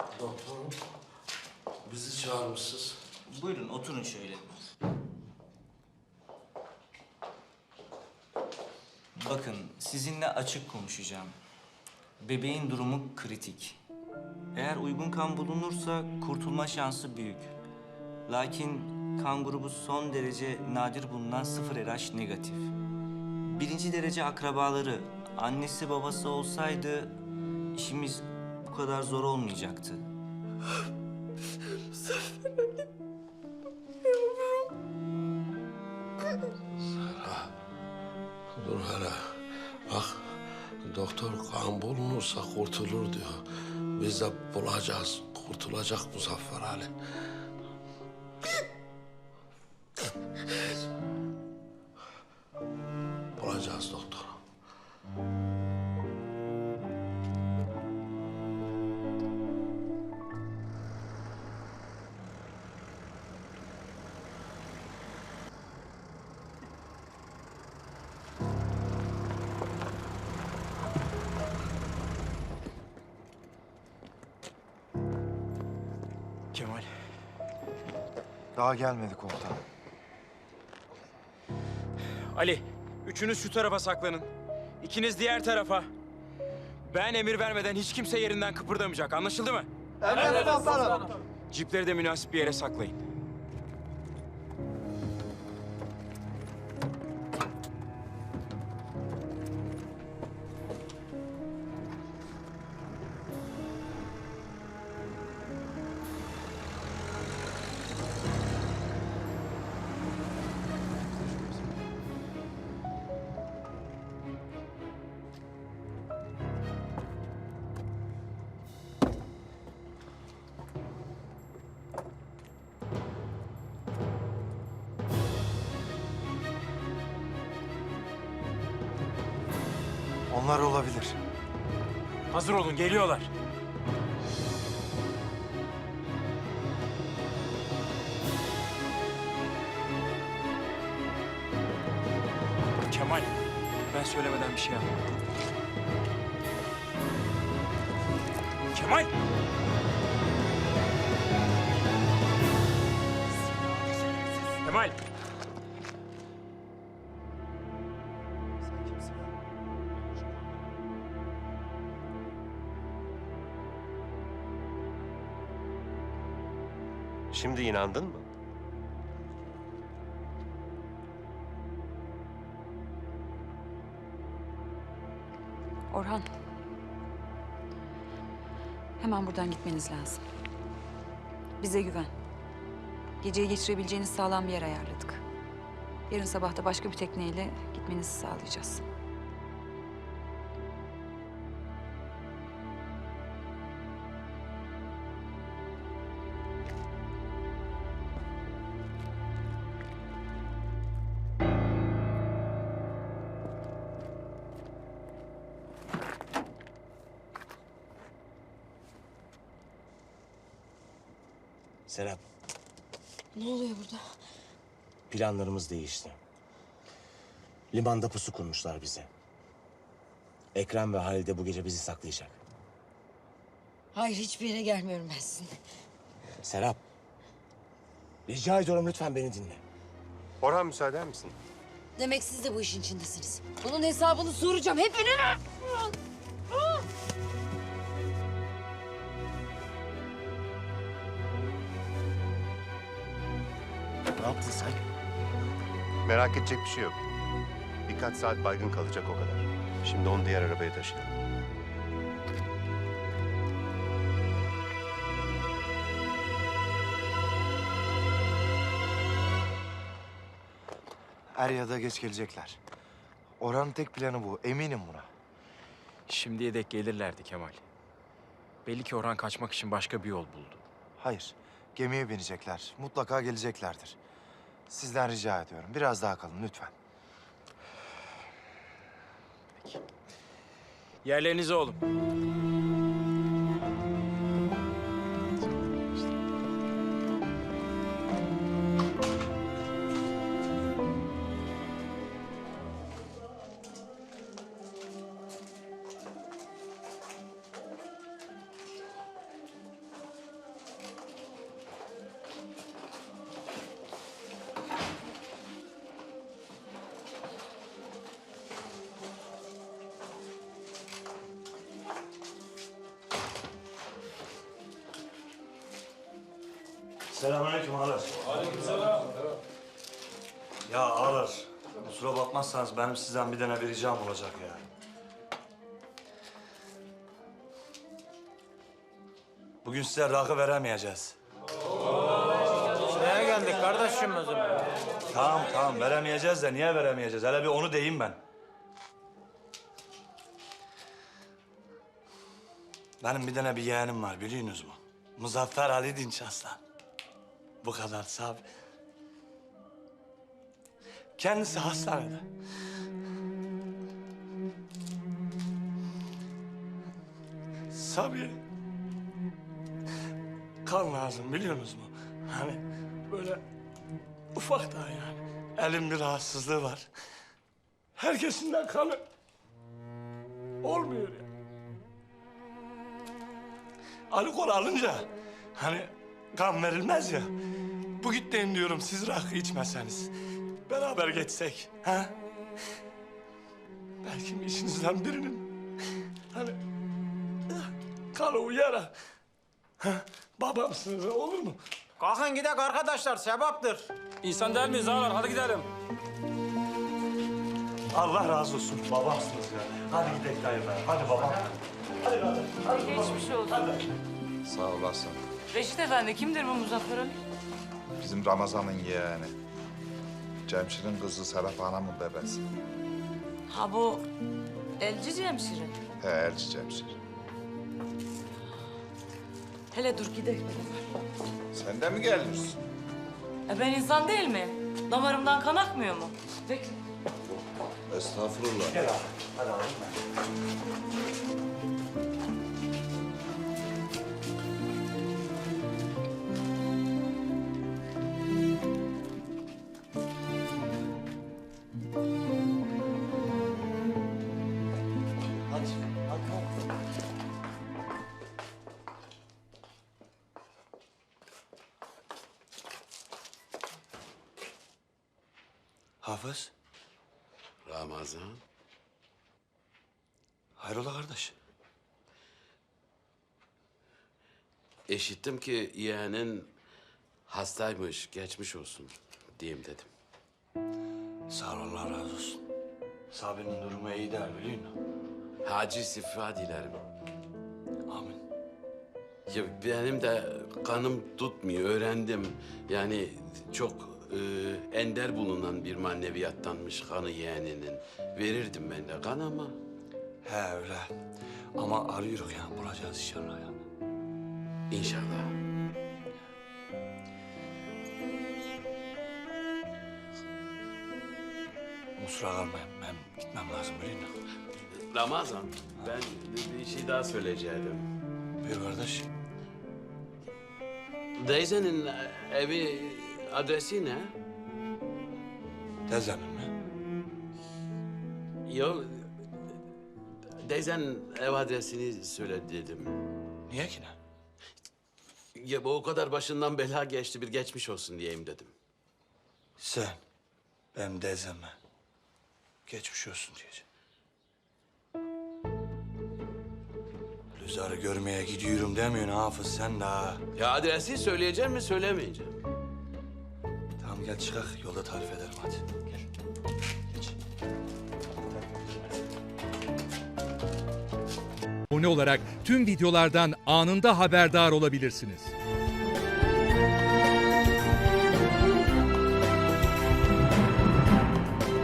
Doktorum, bizi çağırmışsınız. Buyurun oturun şöyle. Bakın sizinle açık konuşacağım. Bebeğin durumu kritik. Eğer uygun kan bulunursa kurtulma şansı büyük. Lakin kan grubu son derece nadir bulunan sıfır RH negatif. Birinci derece akrabaları, annesi babası olsaydı işimiz bu kadar zor olmayacaktı. Dur hele. Bak, doktor kan bulunursa kurtulur diyor. Biz de bulacağız. Kurtulacak Muzaffer Ali. Kemal. Daha gelmedi komutanım. Ali, üçünüz şu tarafa saklanın. İkiniz diğer tarafa. Ben emir vermeden hiç kimse yerinden kıpırdamayacak. Anlaşıldı mı? Evet komutanım. Cipleri de münasip bir yere saklayın. Onlar olabilir. Hazır olun, geliyorlar. Kemal, ben söylemeden bir şey yapma. Kemal! Kemal! Şimdi inandın mı? Orhan. Hemen buradan gitmeniz lazım. Bize güven. Geceyi geçirebileceğiniz sağlam bir yer ayarladık. Yarın sabah da başka bir tekneyle gitmenizi sağlayacağız. Serap, Ne oluyor burada? planlarımız değişti. Limanda pusu kurmuşlar bize. Ekrem ve Halide bu gece bizi saklayacak. Hayır hiçbir yere gelmiyorum ben sizinle. Serap, rica ediyorum lütfen beni dinle. Orhan müsaade misin? Demek siz de bu işin içindesiniz. Bunun hesabını soracağım hepinize. Yaptın sen? Merak edecek bir şey yok. Birkaç saat baygın kalacak o kadar. Şimdi onu diğer arabaya taşıyalım. Er ya da geç gelecekler. Orhan'ın tek planı bu. Eminim buna. Şimdiye dek gelirlerdi Kemal. Belli ki Orhan kaçmak için başka bir yol buldu. Hayır. Gemiye binecekler. Mutlaka geleceklerdir. Sizden rica ediyorum. Biraz daha kalın lütfen. Yerlerinize olun. Selamünaleyküm ağalar. Ya ağalar, kusura bakmazsanız benim sizden bir tane bir ricam olacak ya. Bugün size rakı veremeyeceğiz. Neye geldik kardeşim o zaman? Tamam tamam veremeyeceğiz de niye veremeyeceğiz? Hele bir onu deyim ben. Benim bir tane bir yeğenim var biliyorsunuz mu? Muzaffer Ali Dinç Aslan. Bu kadar sabi. Kendisi hastanede. Sabiye. Kan lazım biliyorsunuz mu? Hani böyle ufak daha yani. Elim bir rahatsızlığı var. Herkesinden kanı olmuyor ya. Alkol alınca hani kan verilmez ya. Bu gitmeyin diyorum siz rakı içmeseniz. Beraber geçsek. Ha? Belki işinizden birinin hani kanı uyara. Ha? Babamsınız olur mu? Kalkın gidek arkadaşlar sevaptır. İnsan değil miyiz ağalar? Hadi gidelim. Allah razı olsun. Babamsınız ya. Hadi gidelim dayı be. Hadi babam. Geçmiş olsun. Sağ olasın. Reşit Efendi kimdir bu Muzaffer Ali? Bizim Ramazan'ın yeğeni. Cemşir'in kızı Serap Hanım'ın bebesi. Ha bu Elci Cemşir'in. He Elçi Cemşir. Hele dur gidelim. Sen de mi geliyorsun? E ben insan değil miyim? Damarımdan kan akmıyor mu? Bekle. Estağfurullah. Gel abi. Hadi abi. Hafız, Ramazan. hayrola kardeş? Eşittim ki yeğenin hastaymış, geçmiş olsun diyeyim dedim. Sağ ol, Allah razı olsun. Sabi'nin durumu iyi der biliyor musun? Hacı şifa dilerim. Amin. Ya benim de kanım tutmuyor, öğrendim. Yani çok e, ender bulunan bir maneviyattanmış kanı yeğeninin. Verirdim ben de kan ama He öyle. Ama arıyoruz yani bulacağız inşallah yani. inşallah. Kusura kalmayın ben gitmem lazım biliyor musun? Ramazan, ben bir şey daha söyleyecektim. Buyur kardeş. Teyzenin evi adresi ne? Teyzemin mi? Yok, teyzen ev adresini söyle dedim. Niye ki ne? Ya bu o kadar başından bela geçti bir geçmiş olsun diyeyim dedim. Sen benim teyzeme geçmiş olsun diyeceğim. Lüzar'ı görmeye gidiyorum demiyorsun Hafız sen de ha. Ya adresi söyleyeceğim mi söylemeyeceğim. Tamam gel çıkak yolda tarif ederim hadi. Gel. Geç. Abone olarak tüm videolardan anında haberdar olabilirsiniz.